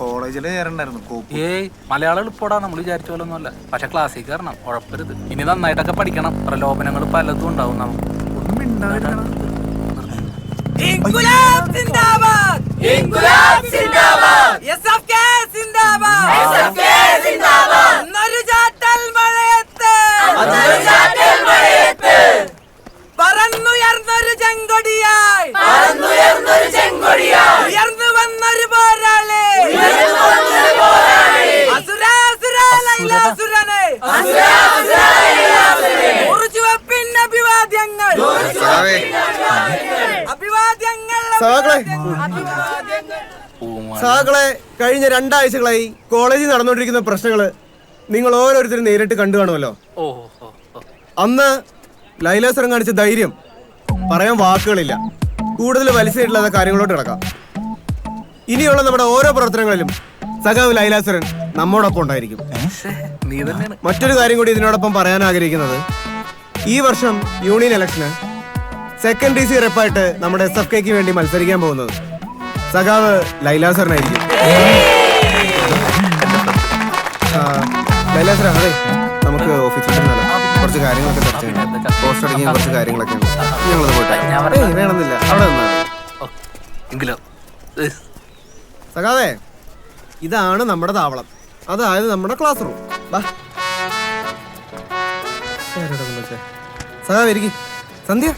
കോളേജിൽ ചേരണ്ടായിരുന്നു ഏയ് മലയാളം എളുപ്പടാ നമ്മൾ വിചാരിച്ച പോലെ ഒന്നുമല്ല പക്ഷെ ക്ലാസ്സിൽ കയറണം ഉഴപ്പരുത്. ഇനി നന്നായിട്ടൊക്കെ പഠിക്കണം. പ്രലോഭനങ്ങൾ പലതും ഉണ്ടാവും നമുക്ക്. ഇൻകുലാബ് സിന്ദാബാദ്. ഇൻകുലാബ് സിന്ദാബാദ്. എസ്എഫ്കെ സിന്ദാബാദ്. സഹാക്കളെ സഹാക്കളെ കഴിഞ്ഞ രണ്ടാഴ്ചകളായി കോളേജിൽ നടന്നുകൊണ്ടിരിക്കുന്ന പ്രശ്നങ്ങൾ നിങ്ങൾ ഓരോരുത്തരും നേരിട്ട് കണ്ടു കാണുമല്ലോ. അന്ന് ലൈലാസുരം കാണിച്ച ധൈര്യം പറയാൻ വാക്കുകളില്ല. കൂടുതൽ വലിച്ചിട്ടുള്ള കാര്യങ്ങളോട്ട് കിടക്കാം. ഇനിയുള്ള നമ്മുടെ ഓരോ പ്രവർത്തനങ്ങളിലും സഖാവ് ലൈലാസുരൻ നമ്മോടൊപ്പം ഉണ്ടായിരിക്കും. മറ്റൊരു കാര്യം കൂടി ഇതിനോടൊപ്പം പറയാൻ ആഗ്രഹിക്കുന്നത്. ഈ വർഷം യൂണിയൻ ഇലക്ഷന് സെക്കൻഡ് ഡി സി റെപ്പായിട്ട് നമ്മുടെ എസ് എഫ് കെക്ക് വേണ്ടി മത്സരിക്കാൻ പോകുന്നത്. സഖാവ് ലൈലാസറിനായിരിക്കും ലൈല സാർ അതെ നമുക്ക് ഓഫീസിൽ ചെന്നാലോ? കുറച്ച് കാര്യങ്ങളൊക്കെ ചർച്ച ചെയ്യണം പോസ്റ്റ് അടങ്ങിയ കുറച്ച് കാര്യങ്ങളൊക്കെ ഉണ്ട്. ഞങ്ങളത് പോയിട്ട്. വേണമെന്നില്ല. അവിടെ നിന്നാ? സഖാവേ ഇതാണ് നമ്മുടെ താവളം. അതായത് നമ്മുടെ ക്ലാസ് റൂം? സഖാവ് ഇരിക്കും. സന്ധ്യ?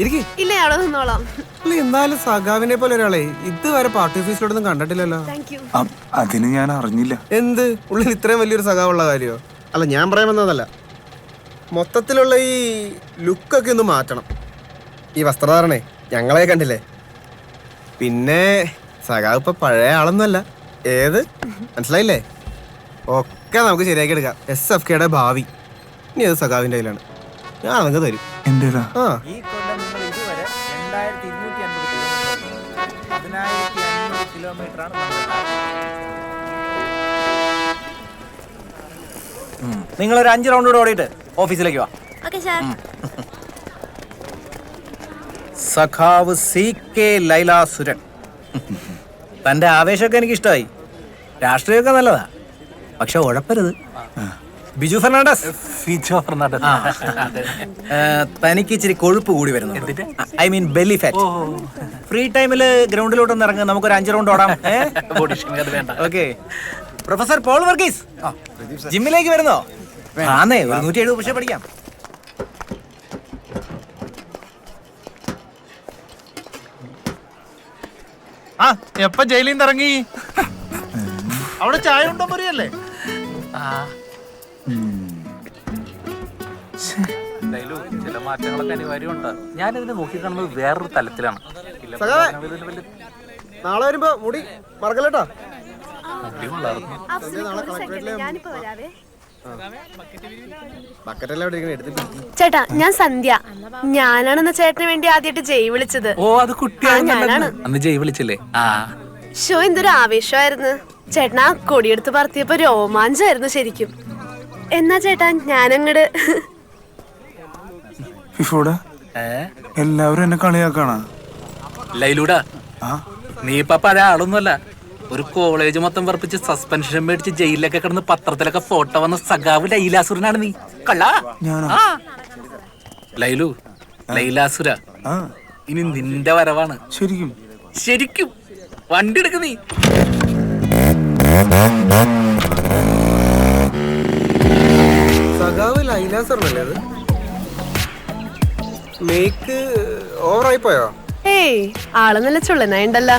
ഇരിക്കി. ഇല്ല അവിടെ നിന്നോളാം. അല്ല എന്നാലും സഖാവിനെ പോലെ ഒരാളെ ഇതുവരെ പാർട്ടി ഓഫീസിലോടൊന്നും കണ്ടിട്ടില്ലല്ലോ. താങ്ക് യു അ- അതിന് ഞാൻ അറിഞ്ഞില്ല. എന്ത്? ഉള്ളിൽ ഇത്രയും വലിയൊരു സഖാവുള്ള കാര്യമോ അല്ല ഞാൻ പറയാൻ വന്നതല്ല. മൊത്തത്തിലുള്ള ഈ ലുക്കൊക്കെ ഒന്ന് മാറ്റണം. ഈ വസ്ത്രധാരണേ ഞങ്ങളെ കണ്ടില്ലേ? പിന്നെ സഖാവ് ഇപ്പൊ പഴയ ആളൊന്നുമല്ല. ഏത്? മനസ്സിലായില്ലേ? ഒക്കെ നമുക്ക് ശരിയാക്കി എടുക്കാം. എസ് എഫ് കെയുടെ ഭാവി. ഇനി അത് സഖാവിന്റെ കയ്യിലാണ്. ഞാൻ അതങ്ങ് തരും. എന്തേടാ ആ. രണ്ടായിരത്തി ഇരുന്നൂറ്റി അൻപത് കിലോമീറ്റർ. പതിനായിരത്തി അഞ്ഞൂറ് കിലോമീറ്റർ ആണ് നിങ്ങൾ ഒരു അഞ്ച് റൗണ്ട് കൂടെ ഓടിയിട്ട് ഓഫീസിലേക്ക് വാ. Okay sir. സഖാവ് സി കെ ലൈലാസുരൻ തന്റെ ആവേശമൊക്കെ എനിക്ക് ഇഷ്ടമായി രാഷ്ട്രീയമൊക്കെ നല്ലതാ. പക്ഷെ ഉഴപ്പരുത്. ബിജു ഫെർണാണ്ടസ്. ഫിജോ ഫെർണാണ്ടസ്. തനിക്ക് ഇച്ചിരി കൊഴുപ്പ് കൂടി വരുന്നു I mean belly fat. Free ടൈമിൽ ഗ്രൗണ്ടിലോട്ടൊന്ന് ഇറങ്ങുക നമുക്കൊരു അഞ്ച് റൗണ്ട് ഓടാം. ബോഡി ഷേമിംഗ് അത് വേണ്ട. ഓക്കെ. Professor Paul Varghese. ജിമ്മിലേക്ക് വരുന്നോ? ആന്നേ ഒരു നൂറ്റി എഴുപത് പക്ഷേ പഠിക്കാം ആ എപ്പ ജയിലിൽ നിന്ന് ഇറങ്ങി? അവിടെ ചായ ഉണ്ടോ പറയല്ലേ ആ. ചില മാറ്റങ്ങളൊക്കെ അനിവാര്യമുണ്ട്. ഞാനിതിനെ നോക്കിക്കാണുന്നത് വേറൊരു തലത്തിലാണ്. നാളെ വരുമ്പോ മുടി മറക്കല്ലേട്ടാ. ചേട്ടാ ഞാൻ സന്ധ്യ. ഞാനാണെന്ന ചേട്ടന് വേണ്ടി ആദ്യമായിട്ട് ജയ് വിളിച്ചത്. ഓ അത് കുട്ടിയാണ് ഞാനാണ്. അന്ന് ജയ് വിളിച്ചില്ലേ? ആ. ഷോ എന്തൊരു ആവേശമായിരുന്നു. ചേട്ടനാ കൊടിയെടുത്ത് പറത്തിയപ്പോ രോമാഞ്ചായിരുന്നു ശരിക്കും. എന്നാ ചേട്ടാ ഞാനങ്ങട് ഫിഫോടെ എല്ലാവരും എന്നെ കളിയാക്കാണ്. ലൈലൂടാ നീ ഇപ്പൊ പഴയ ആളൊന്നുമല്ല ഒരു കോളേജ് മൊത്തം വർപ്പിച്ച് സസ്പെൻഷൻ മേടിച്ച് ജയിലിലൊക്കെ കിടന്ന് പത്രത്തിലൊക്കെ ഫോട്ടോ വന്ന സഖാവ് ലൈലാസുരനാണ് നീ. കള്ളാ? ഞാനോ? ലൈലു ലൈലാസുര ആ. ഇനി നിന്റെ വരവാണ്. ശരിക്കും? ശരിക്കും? വണ്ടി എടുക്ക നീ. സഖാവ് ലൈലാസുരനല്ലേ അത്? മേക്ക് ഓവറായി പോയോ? ഏയ് ആൾ നല്ല ചുള്ളനായിണ്ടല്ലോ.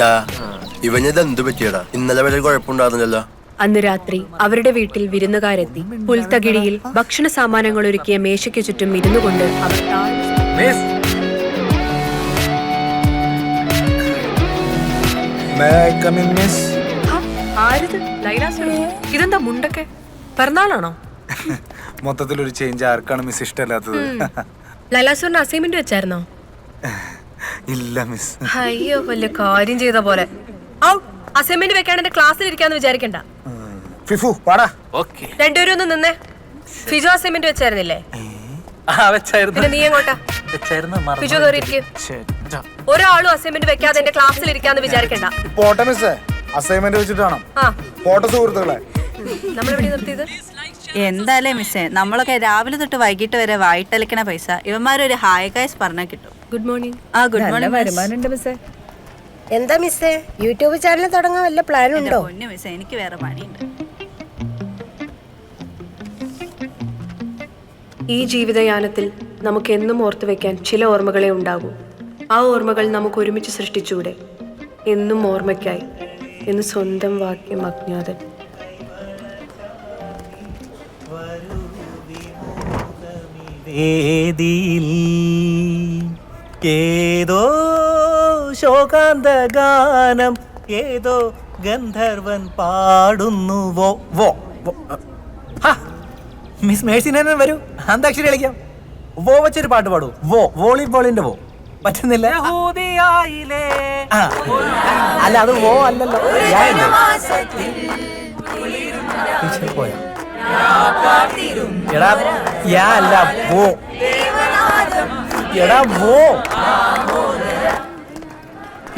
ഡാ ഇവനിത് എന്ത് പറ്റിയടാ? ഇന്നലെ വരെ കുഴപ്പമുണ്ടായിരുന്നില്ലല്ലോ. അന്ന് രാത്രി അവരുടെ വീട്ടിൽ വിരുന്നുകാരെത്തി. പുൽത്തകിടിയിൽ ഭക്ഷണ സാമാനങ്ങൾ ഒരുക്കിയ മേശയ്ക്ക് ചുറ്റും ഇരുന്നു കൊണ്ട് അവർ? ഇതെന്താ മുണ്ടൊക്കെ? പിറന്നാളാണോ? മൊത്തത്തിലൊരു ചേഞ്ച് ആർക്കാണ് മിസ് ഇഷ്ടമല്ലാത്തത്? ലൈലാസുറിന്റെ അസൈൻമെന്റ് വെച്ചായിരുന്നോ? ഇല്ല മിസ് അയ്യോ വലിയ കാര്യം ചെയ്ത പോലെ. ഔ അസൈൻമെന്റ് വെക്കാണ്ട് എന്റെ ക്ലാസ്സിൽ ഇരിക്കാന്ന് വിചാരിക്കണ്ട. ഫിഫു പാടാ ഓക്കേ. രണ്ടുപേരും ഒന്ന് നിന്നേ. ഫിജോ അസൈൻമെന്റ് വെച്ചായിരുന്നില്ലേ? ആ വെച്ചായിരുന്നു. പിന്നെ നീ എങ്ങോട്ടാ? വെച്ചായിരുന്നു മറന്നു ബിജു കയറിയിരിക്കും ഒരാളും അസൈൻമെന്റ് വെക്കാതെ എന്റെ ക്ലാസ്സിൽ ഇരിക്കാന്ന് വിചാരിക്കണ്ട. പോട്ടെ മിസ്സേ അസൈൻമെന്റ് വെച്ചിട്ടാണോ പോട്ടെ സുഹൃത്തുക്കളെ. നമ്മളെവിടെ നിർത്തിയത്? എന്തായാലേ മിസ്സേ നമ്മളൊക്കെ രാവിലെ തൊട്ട് വൈകിട്ട് വരെ വായിട്ടലിക്കണ പൈസ. ഇവന്മാരൊരു ഹായ് കായസ് പറഞ്ഞാൽ കിട്ടും. ഗുഡ് മോർണിംഗ് ആ ഗുഡ് മോർണിംഗ് മിസ്സേ. എന്താ മിസ്സേ? യൂട്യൂബ് ചാനൽ തുടങ്ങാൻ വല്ല പ്ലാൻ ഉണ്ടോ? പൊന്നു മിസ്സേ എനിക്ക് വേറെ പണിയുണ്ട്. ഈ ജീവിതയാനത്തിൽ നമുക്ക് എന്നും ഓർത്തു വെക്കാൻ ചില ഓർമ്മകളെ ഉണ്ടാകൂ. ആ ഓർമ്മകൾ നമുക്ക് ഒരുമിച്ച് സൃഷ്ടിച്ചൂടെ. എന്നും ഓർമ്മയ്ക്കായി. എന്ന് സ്വന്തം വാക്യം അജ്ഞാതൻ. വേദിയിൽ ഏതോ ശോകാന്ത ഗാനം ഏതോ ഗന്ധർവൻ പാടുന്നു വോ വോ മിസ് മേഴ്സിനെ വരൂ. അന്താക്ഷരി കളിക്കാം. വോ വെച്ചൊരു പാട്ട് പാടൂ. വോ വോളിബോളിന്റെ വോ. പറ്റുന്നില്ല. അല്ല അത് വോ അല്ലല്ലോ. പോയോ? എടാ യാ അല്ല പോ എടാ പോ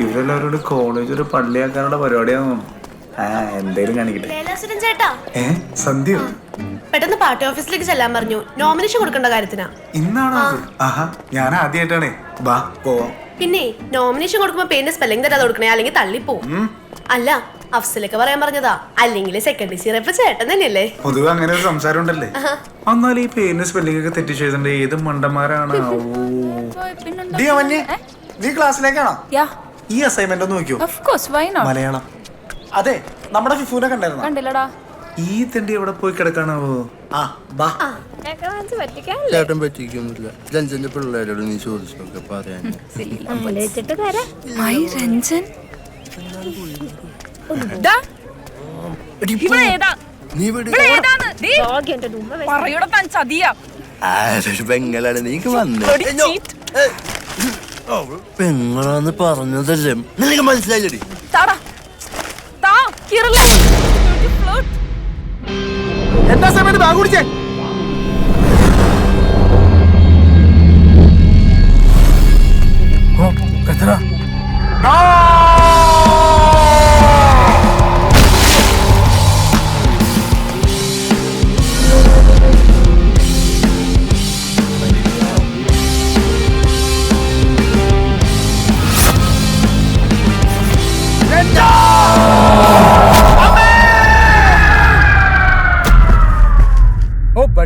ഇവരെല്ലാവരോട് കോളേജ് ഒരു പള്ളിയാക്കാനുള്ള പരിപാടിയാന്ന് തോന്നുന്നു ആ എന്തേലും കാണിക്കട്ടെ. ലൈലാസുരൻ ചേട്ടാ. ഏ സന്ധ്യ? പെട്ടെന്ന് പാർട്ടി ഓഫീസിലേക്ക് ചെല്ലാൻ പറഞ്ഞു. നോമിനേഷൻ കൊടുക്കേണ്ട കാര്യത്തിനാ. ഇന്നാണോ അത്? ആഹാ ഞാൻ ആദ്യമായിട്ടാണേ ബാ പോവാം. പിന്നെ നോമിനേഷൻ കൊടുക്കുമ്പോ പേരിന്റെ സ്പെല്ലിംഗ് തരാതെ കൊടുക്കണേ അല്ലെങ്കിൽ തള്ളിപ്പോവും. അല്ല അഫ്സലൊക്കെ പറയാൻ പറഞ്ഞതാ. അല്ലെങ്കിൽ സെക്കൻഡ് സി റെഫ് ചേട്ടൻ തന്നെയല്ലേ? പൊതുവെ അങ്ങനെ ഒരു സംസാരം ഉണ്ടല്ലേ? എന്നാൽ ഈ പേരിന് സ്പെല്ലിംഗ് ഒക്കെ തെറ്റിച്ച് ചെയ്തിട്ടുണ്ട്. ഏത് മണ്ടന്മാരാണ്? ഡി അവന്യ നീ ക്ലാസ്സിലേക്കാണോ? ഈ അസൈൻമെന്റ് ഒന്ന് നോക്കിയോ മലയാളം. അതെ നമ്മുടെ ഫിഫുനെ കണ്ടായിരുന്നു? കണ്ടില്ലടാ. ഈ തെണ്ടി എവിടെ പോയി കിടക്കാണാവോ ആ ബാ ചേട്ടൻ പറ്റിക്കൊന്നുമില്ല രഞ്ജന്റെ പിള്ളേരോട് നീ ചോദിച്ചു പറയാൻ. നീ വിട്. ആരൊരു പെങ്ങളാണ് നീക്ക് വന്നേ. പെങ്ങളാന്ന് പറഞ്ഞതല്ലേ. നിനക്ക് മനസ്സിലായില്ലടി? എന്താ സമയത്ത് ബാഗ് കുടിച്ചേ? ഓ ബടിയാ ആ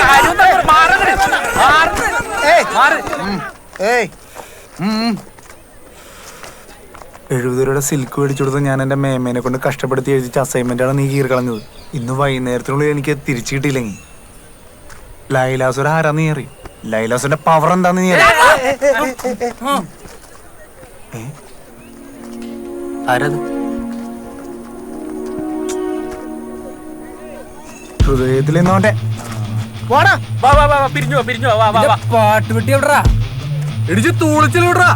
കാര്യം Hey, മാറ് അങ്ങട്. മാറ്. ഏയ് മാറ്. ഏയ് എഴുപത് രൂപയുടെ സിൽക്ക് മേടിച്ചു കൊടുത്ത് ഞാൻ എന്റെ മേമേനെ കൊണ്ട് കഷ്ടപ്പെടുത്തി എഴുതിച്ച അസൈൻമെന്റ് ആണ് നീ കീറി കളഞ്ഞത് ഇന്ന് വൈകുന്നേരത്തിനുള്ളിൽ എനിക്ക് തിരിച്ചു കിട്ടിയില്ലെങ്കിൽ ലൈലാസുര ആരാ നീ അറിയും ലൈലാസുന്റെ പവർ എന്താന്ന് നീ ആരത്? ഹൃദയത്തിൽ നിന്നോട്ടെ. പാട്ട് വെട്ടി എവിടാ ഇടിച്ച് തൂളിച്ചിൽ വിടറാ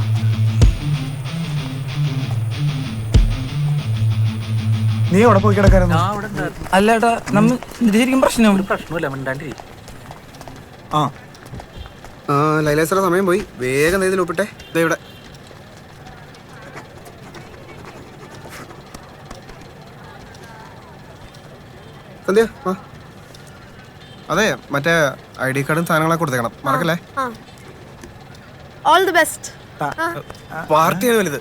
നീ എവിടെ പോയി കിടക്കാരുന്നു അവിടെ. അല്ലേട്ടാ നമ്മ ശരിക്കും പ്രശ്നം. പ്രശ്നമില്ല മിണ്ടാണ്ടി ആ. ലൈലേശ്വര സമയം പോയി. വേഗം ഇതിൽ ഒപ്പിട്ടെ. ദേ ഇവിടെ. സന്ധ്യ ആ അതെ മറ്റേ ഐ ഡി കാർഡും സാധനങ്ങളൊക്കെ കൊടുത്തേക്കണം. മറക്കല്ലേ? ഓൾ ദി ബെസ്റ്റ് പാർട്ടിയാണ് വലുത്.